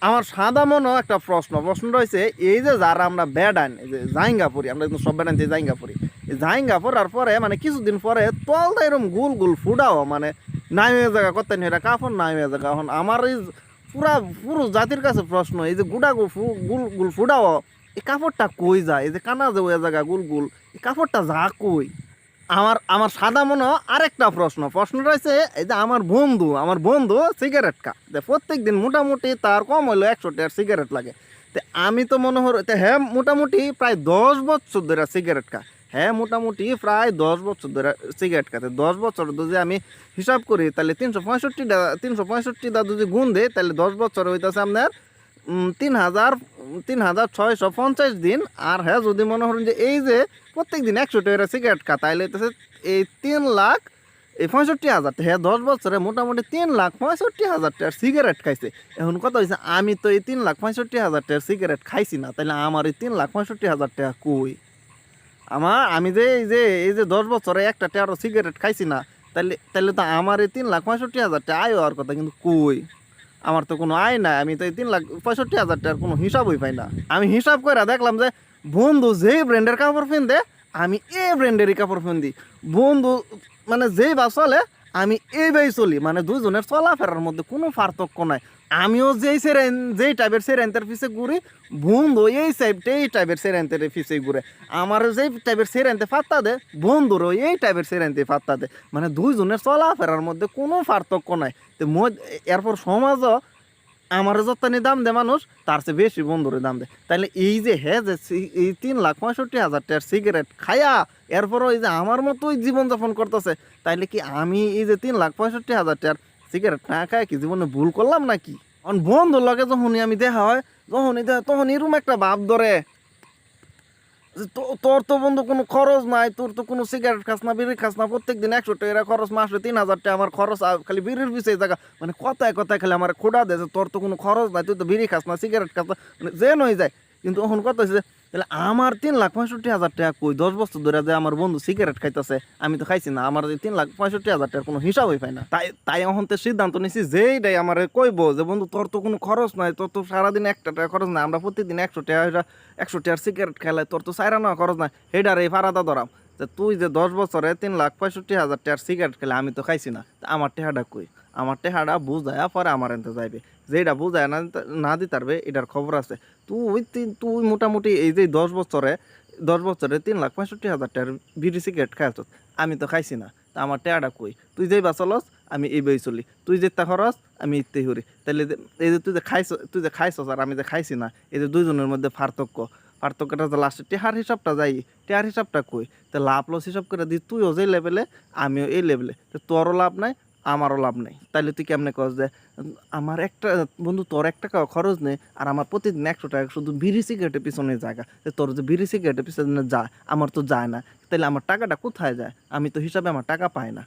আমার সাদা মনেও একটা প্রশ্ন। প্রশ্ন রয়েছে এই যে যারা আমরা বেডান এই যে জাইঙ্গা পড়ি আমরা সব বেডান জাইঙ্গাপুরি, এই জাইঙ্গাপুর আর পরে মানে কিছুদিন পরে তলটা এরকম গুল গুল ফুডাও মানে নামে জায়গা করতে নি এটা কাপড় নামে জায়গা এখন আমার এই পুরা, পুরো জাতির কাছে প্রশ্ন, এই যে গুড়া গুল ফু- গুল গুল ফুডাও এই কাপড়টা কই যায়? এই যে কানা যে ওই জায়গা গুল গুল, এই কাপড়টা যা কই? আমার আমার সাদা মনে আরেকটা প্রশ্ন। প্রশ্ন রয়েছে এই যে আমার বন্ধু আমার বন্ধু সিগারেট খা। যে প্রত্যেক দিন মোটামুটি তার কম হইল একশো টাকার সিগারেট লাগে। তো আমি তো মনে তো হ্যাঁ মোটামুটি প্রায় দশ বছর ধরে সিগারেট খা। হ্যাঁ মোটামুটি প্রায় দশ বছর ধরে সিগারেট খাতে দশ বছর যদি আমি হিসাব করি, তাহলে তিনশো পঁয়ষট্টিটা তিনশো পঁয়ষট্টিটা যদি গুণ দেয় তাহলে দশ বছর হইতেছে আপনার তিন হাজার তিন হাজার ছয়শো পঞ্চাশ দিন। আর হ্যাঁ যদি মনে করেন যে এই যে প্রত্যেক দিন একশো টাকা সিগারেট খা তাইলে হইতেছে এই তিন লাখ, এই পঁয়ষট্টি হাজার হ্যাঁ দশ বছরে মোটামুটি তিন লাখ পঁয়ষট্টি হাজার টাকার সিগারেট খাইছে। এখন কথা হয়েছে আমি তো এই তিন লাখ পঁয়ষট্টি হাজার টাকার সিগারেট খাইছি না তাহলে আমার এই তিন লাখ পঁয়ষট্টি হাজার টাকা কই? আমার আমি যে এই যে এই যে দশ বছরে একটা টেরো সিগারেট খাইছি না তাহলে তাহলে তো আমার এই তিন লাখ পঁয়ষট্টি হাজার টাকা আয় হওয়ার কথা, কিন্তু কই? আমার তো কোনো আয় নাই, আমি তো এই তিন লাখ পঁয়ষট্টি হাজার টাকার কোনো হিসাবই পাই না। আমি হিসাব করে দেখলাম যে, বন্ধু যেই ব্র্যান্ডের কাপড় পিনদে আমি এই ব্র্যান্ডেরই কাপড় পিন্দি বন্ধু মানে যেই বাস চলে আমি এইভাবেই চলি মানে দুজনের চলাফেরার মধ্যে কোনো পার্থক্য নাই। আমিও যেই সেরেন, যেই টাইপের সেরেন্তের পিছে ঘুরি, বন্ধু এই সাইডটা এই টাইপের সেরেন্তের পিছে ঘুরে। আমার যেই টাইপের সেরেন্তে ফাত্তা দে, বন্ধুরও এই টাইপের সেরেন্তে ফাত্তা দে। মানে দুইজনের চলাফেরার মধ্যে কোনো পার্থক্য নাই। তো এরপর সমাজও আমার যতনি দাম দেয় মানুষ, তার চেয়ে বেশি বন্ধুরে দাম দেয়। তাহলে এই যে হ্যাঁ যে এই তিন লাখ পঁয়ষট্টি হাজার টাকার সিগারেট খায়া, এরপরও এই যে আমার মতোই জীবনযাপন করতেছে, তাইলে কি আমি এই যে তিন লাখ পঁয়ষট্টি হাজার টাকার সিগারেট না খায় কি জীবনে ভুল করলাম নাকি? কারণ বন্ধুর লগে যখনই আমি দেখা হয়, যখনই দেখা তখন এরকম একটা ভাব ধরে। তোর তো বন্ধু কোনো খরচ নাই, তোর তো কোনো সিগারেট খাস না, বিড়ি খাস না প্রত্যেক দিন একশো টাকা খরচ, মাসে তিন হাজার টাকা আমার খরচ খালি বিড়ির পিছিয়ে জায়গা। মানে কথায় কথায় খালি আমার খোঁড়া দেয় তোর তো কোনো খরচ নাই, তুই তো বিড়ি খাস না সিগারেট খাস না মানে যে নই যায়। কিন্তু এখন কথা হচ্ছে তাহলে আমার তিন লাখ পঁয়ষট্টি হাজার টাকা কই? দশ বছর ধরে যে আমার বন্ধু সিগারেট খাইতেছে, আমি তো খাইছি না। আমার তিন লাখ পঁয়ষট্টি হাজার টাকার কোনো হিসাবই পাই না। তাই তাই এখন তো সিদ্ধান্ত নিছি, যেইটাই আমার কইব যে, বন্ধু, তোর তো কোনো খরচ নাই, তোর তো সারাদিন একটা টাকা খরচ নাই, আমরা প্রতিদিন একশো টাকা একশো টাকার সিগারেট খেলে তোর তো সাইরা নেওয়া খরচ নাই হেডার এই ফারাদা ধরাম যে তুই যে দশ বছরে তিন লাখ পঁয়ষট্টি হাজার টাকার সিগারেট খেলে, আমি তো খাইছি না। তা আমার টেহাটা কই? আমার টেহাটা বুঝায় পরে আমার এনতে যাইবে। যেটা বুঝায় না না দিতে পারবে, এটার খবর আছে। তুই তুই মোটামুটি এই যে দশ বছরে দশ বছরে তিন লাখ পঁয়ষট্টি হাজার টাকার বিড়ি সিগারেট খাইছ আমি তো খাইছি না। তা আমার টেহাটা কই? তুই যেই বাঁচলস আমি এই বই চলি। তুই যেতে খরচ, আমি ইতে হরি তাহলে এই যে তুই যে খাইছ, তুই যে খাইছস আর আমি যে খাইছি না, এই যে দুইজনের মধ্যে পার্থক্য। পার্থক্যটা যে লাস্টে টেহার হিসাবটা যাই টেহার হিসাবটা কই? তো লাভ লস হিসাব করে দিই তুইও যে লেভেলে আমিও এই লেভেলে তো তোরও লাভ নাই, আমারও লাভ নেই। তাহলে তুই কেমনে কস যে, আমার একটা, বন্ধু তোর এক টাকা খরচ নেই, আর আমার প্রতিদিন একশো টাকা শুধু বিড়ি সিগারেটের পিছনে জায়গা। তো তোর যে বিড়ি সিগারেটের পিছনে যায় আমার তো যায় না। তাহলে আমার টাকাটা কোথায় যায়? আমি তো হিসাবে আমার টাকা পাই না।